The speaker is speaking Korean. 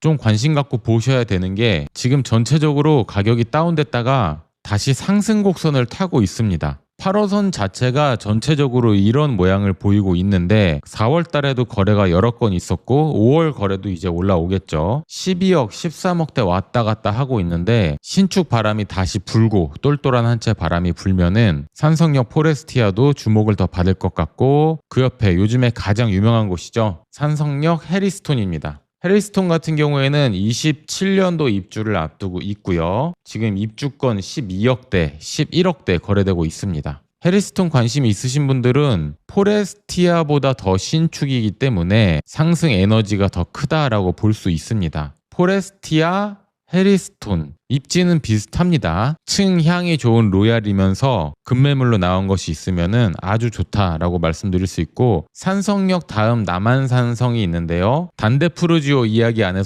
좀 관심 갖고 보셔야 되는 게 지금 전체적으로 가격이 다운됐다가 다시 상승 곡선을 타고 있습니다. 8호선 자체가 전체적으로 이런 모양을 보이고 있는데 4월 달에도 거래가 여러 건 있었고 5월 거래도 이제 올라오겠죠. 12억, 13억대 왔다 갔다 하고 있는데 신축 바람이 다시 불고 똘똘한 한 채 바람이 불면은 산성역 포레스티아도 주목을 더 받을 것 같고 그 옆에 요즘에 가장 유명한 곳이죠. 산성역 해리스톤입니다. 해리스톤 같은 경우에는 27년도 입주를 앞두고 있고요. 지금 입주권 12억대, 11억대 거래되고 있습니다. 해리스톤 관심이 있으신 분들은 포레스티아보다 더 신축이기 때문에 상승 에너지가 더 크다라고 볼 수 있습니다. 포레스티아, 해리스톤 입지는 비슷합니다. 층 향이 좋은 로얄이면서 급매물로 나온 것이 있으면은 아주 좋다라고 말씀드릴 수 있고 산성역 다음 남한산성이 있는데요. 단데 푸르지오 이야기 안에서